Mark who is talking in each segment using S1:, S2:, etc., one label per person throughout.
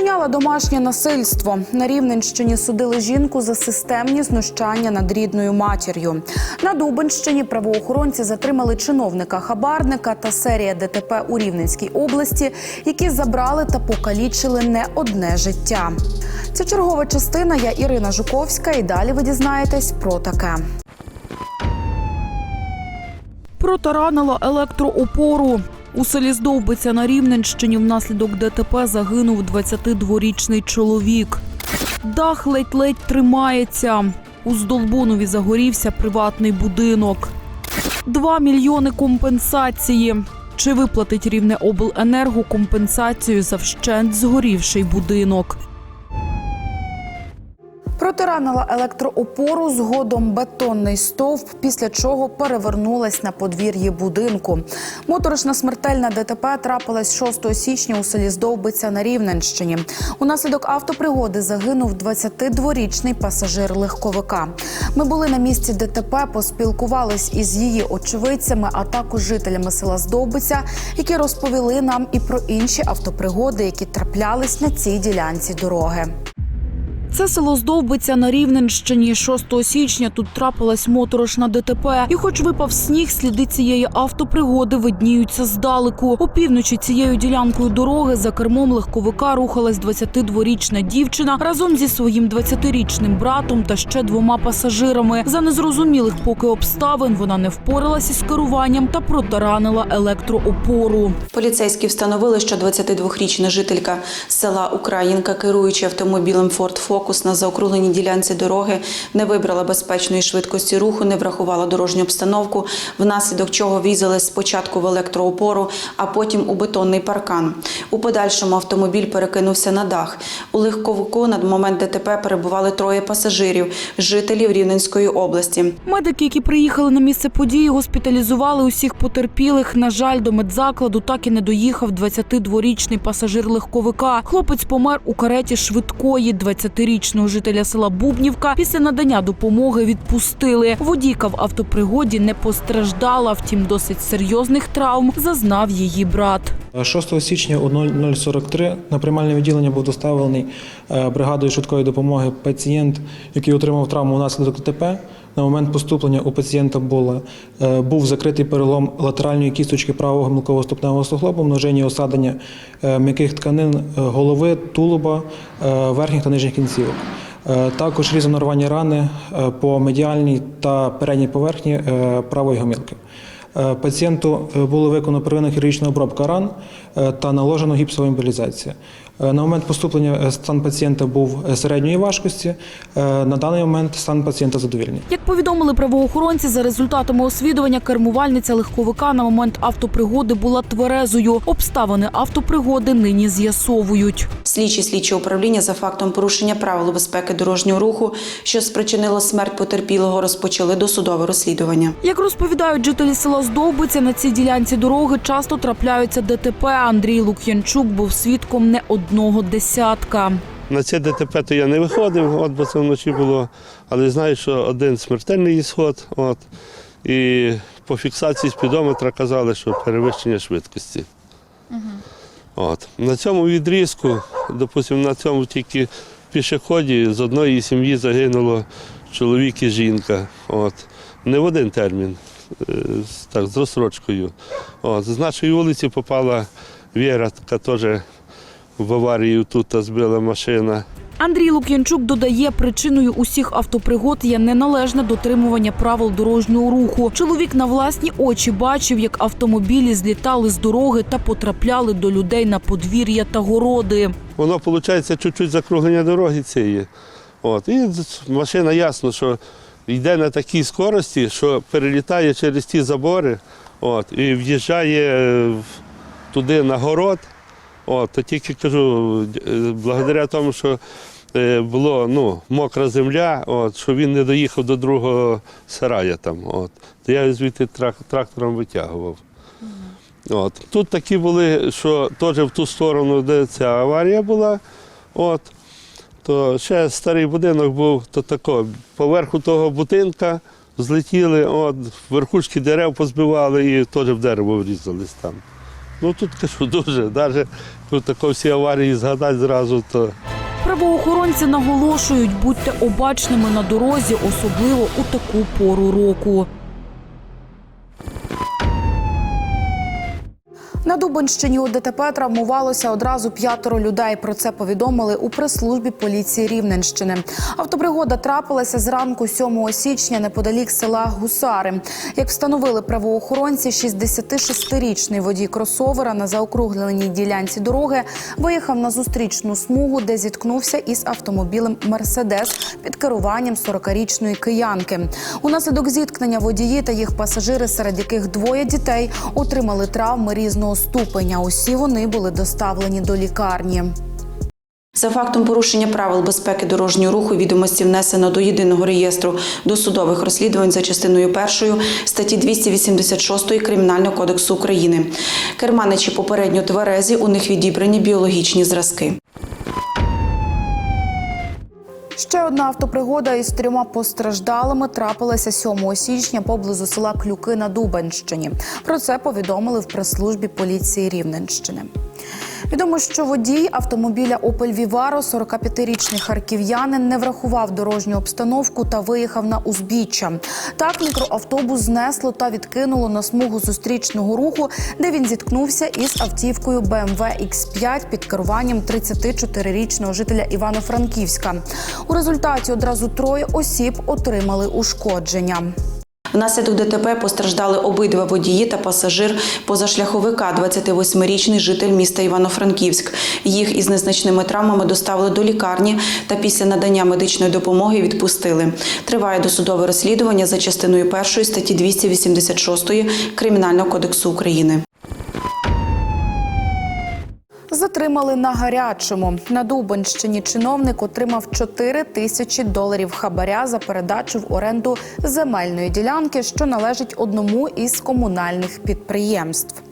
S1: Вчиняла домашнє насильство. На Рівненщині судили жінку за системні знущання над рідною матір'ю. На Дубенщині правоохоронці затримали чиновника хабарника та серія ДТП у Рівненській області, які забрали та покалічили не одне життя. Це чергова частина. Я Ірина Жуковська. І далі ви дізнаєтесь про таке.
S2: Протаранила електроопору. У селі Здовбиця на Рівненщині внаслідок ДТП загинув 22-річний чоловік. Дах ледь-ледь тримається. У Здолбунові загорівся приватний будинок. Два мільйони компенсації. Чи виплатить рівне обленерго компенсацію за вщент згорівший будинок?
S1: Протаранила електроопору згодом бетонний стовп, після чого перевернулась на подвір'ї будинку. Моторошна смертельна ДТП трапилась 6 січня у селі Здовбиця на Рівненщині. Унаслідок автопригоди загинув 22-річний пасажир легковика. Ми були на місці ДТП, поспілкувались із її очевидцями, а також жителями села Здовбиця, які розповіли нам і про інші автопригоди, які траплялись на цій ділянці дороги.
S2: Це село Здовбиця на Рівненщині. 6 січня тут трапилась моторошна ДТП. І хоч випав сніг, сліди цієї автопригоди видніються здалеку. Опівночі цією ділянкою дороги за кермом легковика рухалась 22-річна дівчина разом зі своїм 20-річним братом та ще двома пасажирами. За незрозумілих поки обставин вона не впоралася із керуванням та протаранила електроопору.
S3: Поліцейські встановили, що 22-річна жителька села Українка, керуючи автомобілем Ford Focus на заокругленій ділянці дороги, не вибрала безпечної швидкості руху, не врахувала дорожню обстановку, внаслідок чого врізалась спочатку в електроопору, а потім у бетонний паркан. У подальшому автомобіль перекинувся на дах. У легковику на момент ДТП перебували троє пасажирів, жителів Рівненської області.
S2: Медики, які приїхали на місце події, госпіталізували усіх потерпілих. На жаль, до медзакладу так і не доїхав 22-річний пасажир легковика. Хлопець помер у кареті швидкої. 20-річного жителя села Бубнівка після надання допомоги відпустили. Водійка в автопригоді не постраждала, втім досить серйозних травм зазнав її брат.
S4: 6 січня о 00.43 на приймальне відділення був доставлений е, бригадою швидкої допомоги пацієнт, який отримав травму внаслідок ДТП. На момент поступлення у пацієнта було, е, був закритий перелом латеральної кісточки правого гомілкового ступневого суглобу, множинні осадення е, м'яких тканин е, голови, тулуба, верхніх та нижніх кінцівок. Також різонарвання рани по медіальній та передній поверхні правої гомілки. Пацієнту було виконано первинна хірургічна обробка ран та наложено гіпсова імболізація. Е, На момент поступлення е, стан пацієнта був е, середньої важкості. На даний момент стан пацієнта задовільний.
S2: Як повідомили правоохоронці, за результатами освідування кермувальниця легковика на момент автопригоди була тверезою. Обставини автопригоди нині з'ясовують.
S3: Слідчі слідчі управління за фактом порушення правил безпеки дорожнього руху, що спричинило смерть потерпілого, розпочали досудове розслідування.
S2: Як розповідають жителі села Здовбиця, на цій ділянці дороги часто трапляються ДТП. Андрій Лук'янчук був свідком не одного десятка.
S5: На це ДТП то я не виходив, от бо це вночі було. Але знаю, що один смертельний ісход. От, і по фіксації спідометра казали, що перевищення швидкості. От. На цьому відрізку, допустимо, на цьому тільки пішоході з одної сім'ї загинуло чоловік і жінка. От. Не в один термін, е, так, з розсрочкою. От. З нашої вулиці попала Віра, яка теж в аварію тут збила машина.
S2: Андрій Лук'янчук додає, причиною усіх автопригод є неналежне дотримування правил дорожнього руху. Чоловік на власні очі бачив, як автомобілі злітали з дороги та потрапляли до людей на подвір'я та городи.
S5: Воно виходить чуть-чуть закруглення дороги цієї. От. І машина ясно, що йде на такій скорості, що перелітає через ті забори от, і в'їжджає туди на город. От, то тільки кажу, е, благодаря тому, що е, була ну, мокра земля, от, що він не доїхав до другого сарая там. От. То я звідти трак- трактором витягував. От. Тут такі були, що теж в ту сторону, де ця аварія була, от, то ще старий будинок був, то тако, поверху того будинка злетіли, от, верхушки дерев позбивали і теж в дерево врізались там. Ну тут кажу дуже. Навіть тут тако всі аварії згадати зразу, то
S2: Правоохоронці наголошують, будьте обачними на дорозі, особливо у таку пору року.
S1: На Дубинщині у ДТП травмувалося одразу п'ятеро людей. Про це повідомили у прес-службі поліції Рівненщини. Автопригода трапилася зранку 7 січня неподалік села Гусари. Як встановили правоохоронці, 66-річний водій кросовера на заокругленій ділянці дороги виїхав на зустрічну смугу, де зіткнувся із автомобілем Мерседес під керуванням 40-річної киянки. Унаслідок зіткнення водії та їх пасажири, серед яких двоє дітей, отримали травми різного ступеня. Усі вони були доставлені до лікарні.
S3: За фактом порушення правил безпеки дорожнього руху відомості внесено до єдиного реєстру досудових розслідувань за частиною першою статті 286 Кримінального кодексу України. Керманичі попередньо тверезі, у них відібрані біологічні зразки.
S1: Ще одна автопригода із трьома постраждалими трапилася 7 січня поблизу села Клюки на Дубенщині. Про це повідомили в прес-службі поліції Рівненщини. Відомо, що водій автомобіля Opel Vivaro, 45-річний харків'янин, не врахував дорожню обстановку та виїхав на узбіччя. Так мікроавтобус знесло та відкинуло на смугу зустрічного руху, де він зіткнувся із автівкою BMW X5 під керуванням 34-річного жителя Івано-Франківська. У результаті одразу троє осіб отримали ушкодження.
S3: Внаслідок ДТП постраждали обидва водії та пасажир позашляховика, 28-річний житель міста Івано-Франківськ. Їх із незначними травмами доставили до лікарні та після надання медичної допомоги відпустили. Триває досудове розслідування за частиною першої статті 286 Кримінального кодексу України.
S1: Затримали на гарячому. На Дубенщині чиновник отримав 4 тисячі доларів хабаря за передачу в оренду земельної ділянки, що належить одному із комунальних підприємств.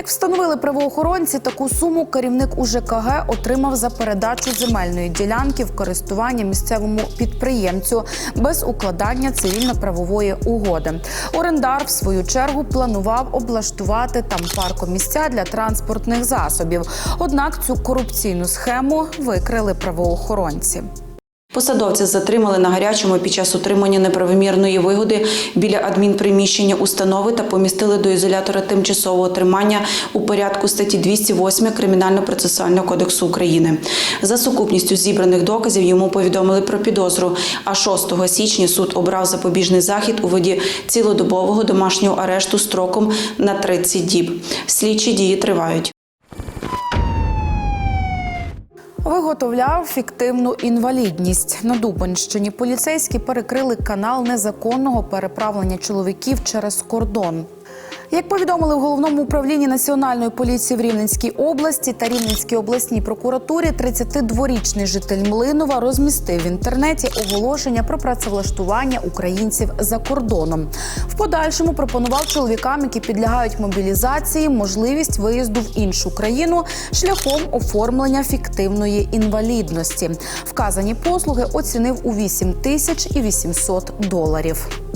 S1: Як встановили правоохоронці, таку суму керівник УЖКГ отримав за передачу земельної ділянки в користування місцевому підприємцю без укладання цивільно-правової угоди. Орендар, в свою чергу, планував облаштувати там паркомісця для транспортних засобів. Однак цю корупційну схему викрили правоохоронці.
S3: Посадовця затримали на гарячому під час отримання неправомірної вигоди біля адмінприміщення установи та помістили до ізолятора тимчасового тримання у порядку статті 208 Кримінально-процесуального кодексу України. За сукупністю зібраних доказів йому повідомили про підозру. А 6 січня суд обрав запобіжний захід у виді цілодобового домашнього арешту строком на 30 діб. Слідчі дії тривають.
S1: Виготовляв фіктивну інвалідність на Дубинщині. Поліцейські перекрили канал незаконного переправлення чоловіків через кордон. Як повідомили в головному управлінні національної поліції в Рівненській області та Рівненській обласній прокуратурі, 32-річний житель Млинова розмістив в інтернеті оголошення про працевлаштування українців за кордоном. В подальшому пропонував чоловікам, які підлягають мобілізації, можливість виїзду в іншу країну шляхом оформлення фіктивної інвалідності. Вказані послуги оцінив у 8 тисяч і 800 доларів.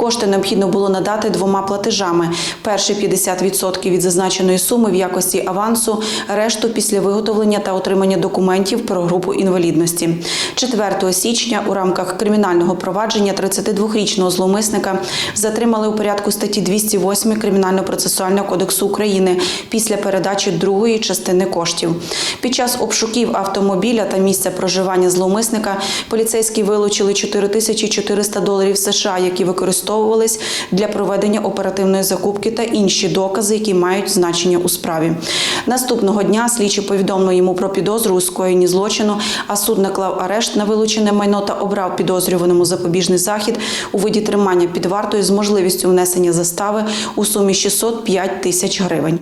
S3: Кошти необхідно було надати двома платежами: перші 50% від зазначеної суми в якості авансу, решту після виготовлення та отримання документів про групу інвалідності. 4 січня у рамках кримінального провадження 32-річного зловмисника затримали у порядку статті 208 Кримінально-процесуального кодексу України після передачі другої частини коштів. Під час обшуків автомобіля та місця проживання зловмисника поліцейські вилучили 4400 доларів США, які використовувались для проведення оперативної закупки та інші докази, які мають значення у справі. Наступного дня слідчі повідомили йому про підозру у скоєнні злочину, а суд наклав арешт на вилучене майно та обрав підозрюваному запобіжний захід у виді тримання під вартою з можливістю внесення застави у сумі 605 тисяч гривень.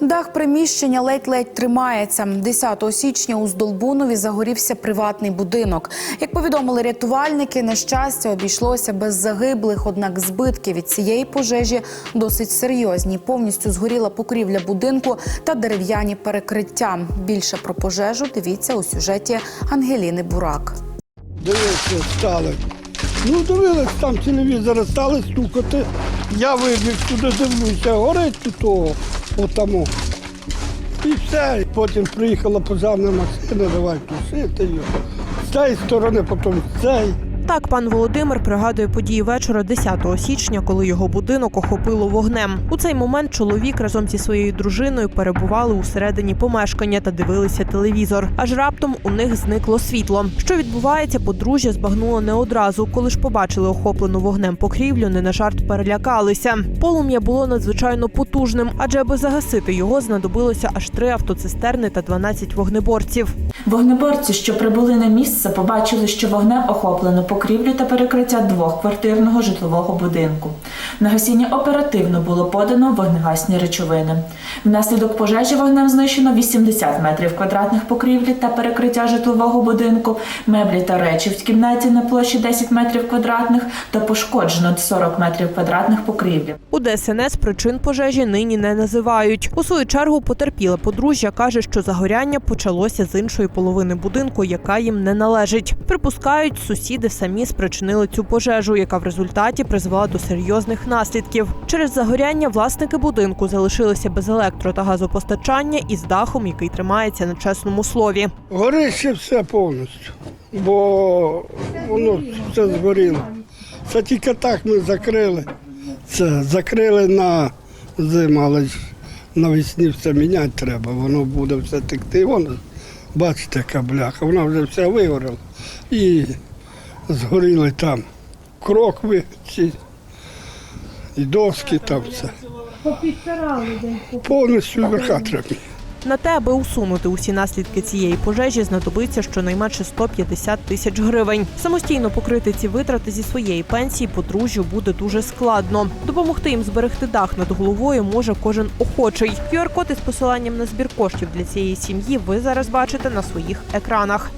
S1: Дах приміщення ледь-ледь тримається. 10 січня у Здолбунові загорівся приватний будинок. Як повідомили рятувальники, на щастя обійшлося без загиблих, однак збитки від цієї пожежі досить серйозні. Повністю згоріла покрівля будинку та дерев'яні перекриття. Більше про пожежу дивіться у сюжеті Ангеліни Бурак.
S6: Дивіться, стали. Ну, дивились, там телевізори стали стукати. Я вибіг туди, дивлюся, горить тут того, отаму. І все. Потім приїхала пожарна машина, давай тушити його. З цієї сторони, потім з цієї.
S7: Так, пан Володимир пригадує події вечора 10 січня, коли його будинок охопило вогнем. У цей момент чоловік разом зі своєю дружиною перебували у середині помешкання та дивилися телевізор. Аж раптом у них зникло світло. Що відбувається, подружжя збагнуло не одразу. Коли ж побачили охоплену вогнем покрівлю, не на жарт перелякалися. Полум'я було надзвичайно потужним, адже аби загасити його, знадобилося аж три автоцистерни та 12 вогнеборців.
S8: Вогнеборці, що прибули на місце, побачили, що вогнем охоплено покрівлю та перекриття двохквартирного житлового будинку. На гасіння оперативно було подано вогнегасні речовини. Внаслідок пожежі вогнем знищено 80 метрів квадратних покрівлі та перекриття житлового будинку, меблі та речі в кімнаті на площі 10 метрів квадратних та пошкоджено 40 метрів квадратних покрівлі.
S7: У ДСНС причин пожежі нині не називають. У свою чергу потерпіле подружжя каже, що загоряння почалося з іншої половини будинку, яка їм не належить. Припускають, сусіди самі спричинили цю пожежу, яка в результаті призвела до серйозних наслідків. Через загоряння власники будинку залишилися без електро та газопостачання і з дахом, який тримається на чесному слові.
S6: Горище все повністю, бо воно все згоріло. Це тільки так ми закрили. Це закрили на зиму, але навесні все міняти треба, воно буде все текти. Воно, бачите, яка бляха, вона вже все вигорила І згоріли там крокви ці, і доски там все. Повністю верха треба.
S7: На те, аби усунути усі наслідки цієї пожежі, знадобиться щонайменше 150 тисяч гривень. Самостійно покрити ці витрати зі своєї пенсії подружжю буде дуже складно. Допомогти їм зберегти дах над головою може кожен охочий. QR-код із посиланням на збір коштів для цієї сім'ї ви зараз бачите на своїх екранах.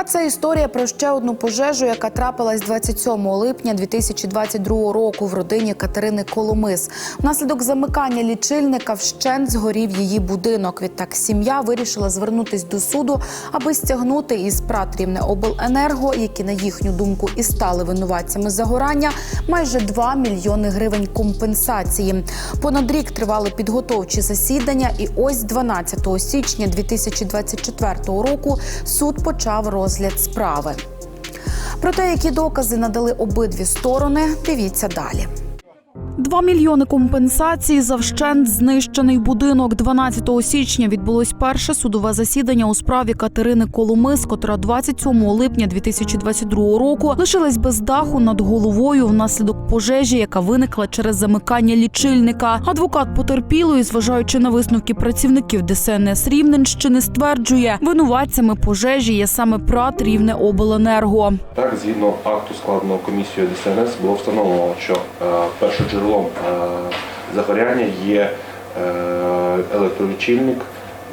S1: А це історія про ще одну пожежу, яка трапилась 27 липня 2022 року в родині Катерини Коломис. Внаслідок замикання лічильника вщент згорів її будинок. Відтак сім'я вирішила звернутись до суду, аби стягнути із ПРАТ «Рівне обленерго, які на їхню думку і стали винуватцями загорання, майже 2 мільйони гривень компенсації. Понад рік тривали підготовчі засідання, і ось 12 січня 2024 року суд почав розгляд справи. Про те, які докази надали обидві сторони, дивіться далі.
S2: 2 мільйони компенсації за вщент знищений будинок. 12 січня відбулось перше судове засідання у справі Катерини Коломис, котра 27 липня 2022 року лишилась без даху над головою внаслідок пожежі, яка виникла через замикання лічильника. Адвокат потерпілої, зважаючи на висновки працівників ДСНС Рівненщини, стверджує, винуватцями пожежі є саме ПРАТ Рівне Обленерго.
S9: Так, згідно акту складеного комісією ДСНС було встановлено, що е, першоджерелом е, загоряння є е, електролічильник,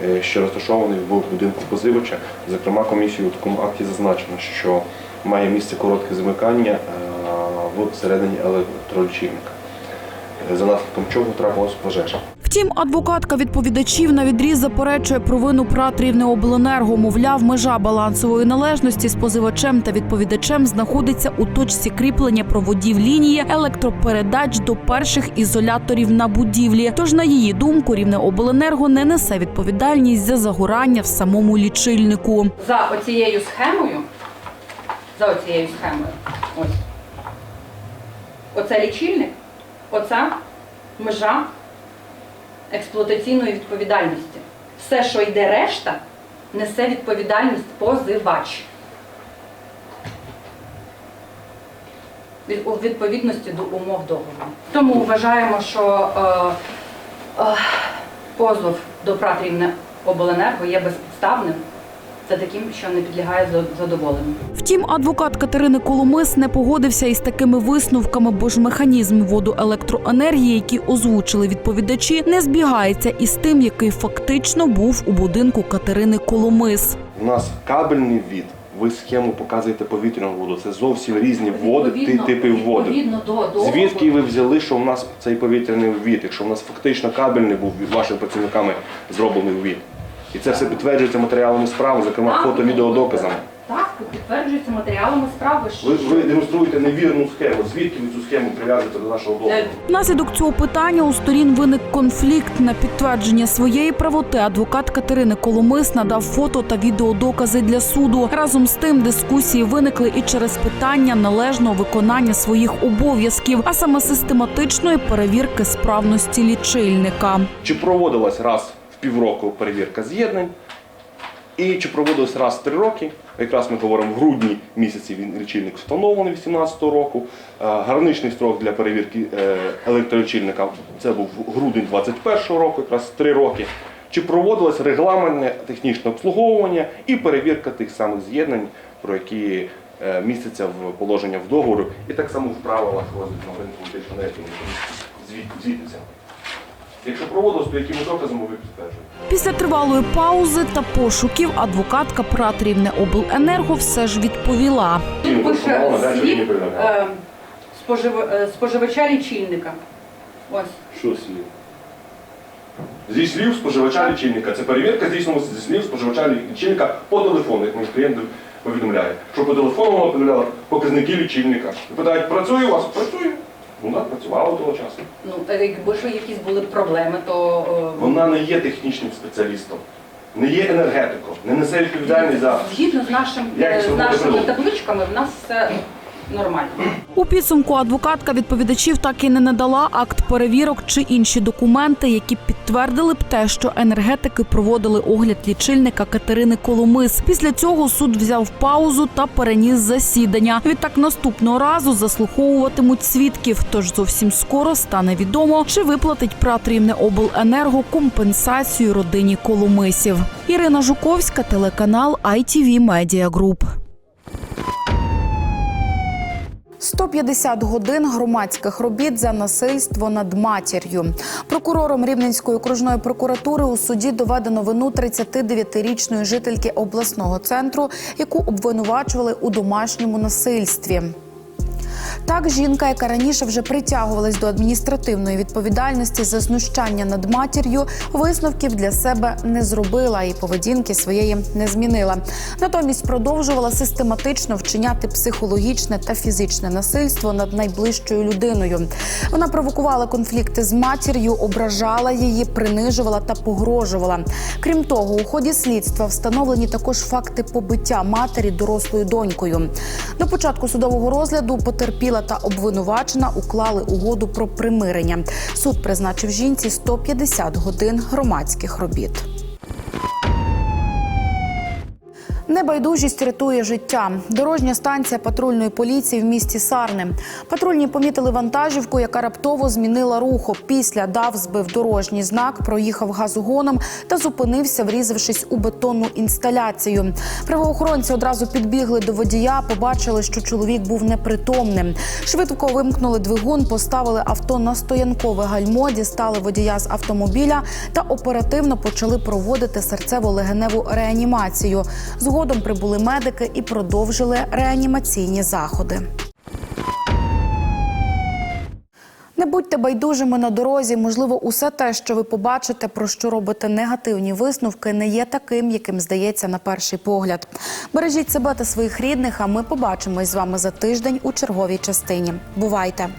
S9: е, що розташований в будинку позивача. Зокрема, комісією у такому акті зазначено, що має місце коротке замикання в всередині електролічильника, за наслідком чого трапилась пожежа.
S2: Втім, адвокатка відповідачів на відріз заперечує провину ПРАТ «Рівнеобленерго». Мовляв, межа балансової належності з позивачем та відповідачем знаходиться у точці кріплення проводів лінії електропередач до перших ізоляторів на будівлі. Тож, на її думку, «Рівнеобленерго» не несе відповідальність за загорання в самому лічильнику.
S10: за оцією схемою, за оцією схемою, ось, оце лічильник, оця межа експлуатаційної відповідальності. Все, що йде решта, несе відповідальність позивач. У відповідності до умов договору. Тому вважаємо, що е, е, позов до ПРАТ «Рівне обленерго є безпідставним та таким, що не підлягає за- задоволенню.
S2: Втім, адвокат Катерини Коломис не погодився із такими висновками, бо ж механізм вводу електроенергії, який озвучили відповідачі, не збігається із тим, який фактично був у будинку Катерини Коломис.
S9: У нас кабельний ввід. Ви схему показуєте повітряну воду. Це зовсім різні води, ти-
S10: Відповідно-
S9: типи води.
S10: Відповідно до договору.
S9: Звідки ви взяли, що в нас цей повітряний ввід, якщо в нас фактично кабельний був від вашими працівниками зроблений ввід? І це все підтверджується матеріалами справи, зокрема фото
S10: ну,
S9: відеодоказами.
S10: Так, підтверджується матеріалами справи. що-
S9: Ви, ви демонструєте невірну схему. Звідки ви цю схему прив'язуєте до нашого договору?
S2: Внаслідок цього питання у сторін виник конфлікт. На підтвердження своєї правоти адвокат Катерини Коломис надав фото та відеодокази для суду. Разом з тим дискусії виникли і через питання належного виконання своїх обов'язків, а саме систематичної перевірки справності лічильника.
S9: Чи проводилась раз півроку перевірка з'єднань? І чи проводилась раз в три роки? Якраз ми говоримо в грудні місяці він лічильник встановлений 2018 року. Е, Граничний строк для перевірки е, електролічильника це був грудень 2021 року, якраз три роки. Чи проводилось регламентне технічне обслуговування і перевірка тих самих з'єднань, про які е, містяться в положення в договору, і так само в правилах розвитку ринку звітиться. Якщо проводилось, то якими доказами ви підтверджуєте?
S2: Після тривалої паузи та пошуків адвокатка Пратрівне обленерго все ж відповіла.
S10: Тут пише
S9: повідомляли.
S10: е, спожив- е, споживача лічильника. Ось.
S9: Що слів? Зі слів споживача лічильника. Це перевірка здійснювалася зі слів споживача лічильника по телефону, як мені клієнт повідомляє. Що по телефону вона повідомляла показники лічильника. І питають, працює у вас? Працює. Ну так, працювала того часу.
S10: Ну, якби що якісь були проблеми, то е,
S9: Вона не є технічним спеціалістом, не є енергетиком, не несе відповідальність за
S10: згідно з нашим
S9: Як
S10: е,
S9: це
S10: з нашими
S9: зроблено?
S10: табличками, в нас все нормально.
S2: У підсумку адвокатка відповідачів так і не надала акт перевірок чи інші документи, які підтвердили б те, що енергетики проводили огляд лічильника Катерини Коломис. Після цього суд взяв паузу та переніс засідання. Відтак наступного разу заслуховуватимуть свідків. Тож зовсім скоро стане відомо, чи виплатить Пратрівне обленерго компенсацію родині Коломисів. Ірина Жуковська, телеканал ITV Media Group.
S1: 150 годин громадських робіт за насильство над матір'ю. Прокурором Рівненської окружної прокуратури у суді доведено вину 39-річної жительки обласного центру, яку обвинувачували у домашньому насильстві. Так, жінка, яка раніше вже притягувалась до адміністративної відповідальності за знущання над матір'ю, висновків для себе не зробила і поведінки своєї не змінила. Натомість продовжувала систематично вчиняти психологічне та фізичне насильство над найближчою людиною. Вона провокувала конфлікти з матір'ю, ображала її, принижувала та погрожувала. Крім того, у ході слідства встановлені також факти побиття матері дорослою донькою. До початку судового розгляду потерпіла та обвинувачена уклали угоду про примирення. Суд призначив жінці 150 годин громадських робіт. Небайдужість рятує життя. Дорожня станція патрульної поліції в місті Сарни. Патрульні помітили вантажівку, яка раптово змінила руху. Після дав збив дорожній знак, проїхав газогоном та зупинився, врізавшись у бетонну інсталяцію. Правоохоронці одразу підбігли до водія, побачили, що чоловік був непритомним. Швидко вимкнули двигун, поставили авто на стоянкове гальмо, дістали водія з автомобіля та оперативно почали проводити серцево-легеневу реанімацію. Згодом прибули медики і продовжили реанімаційні заходи. Не будьте байдужими на дорозі. Можливо, усе те, що ви побачите, про що робите негативні висновки, не є таким, яким здається на перший погляд. Бережіть себе та своїх рідних. А ми побачимось з вами за тиждень у черговій частині. Бувайте!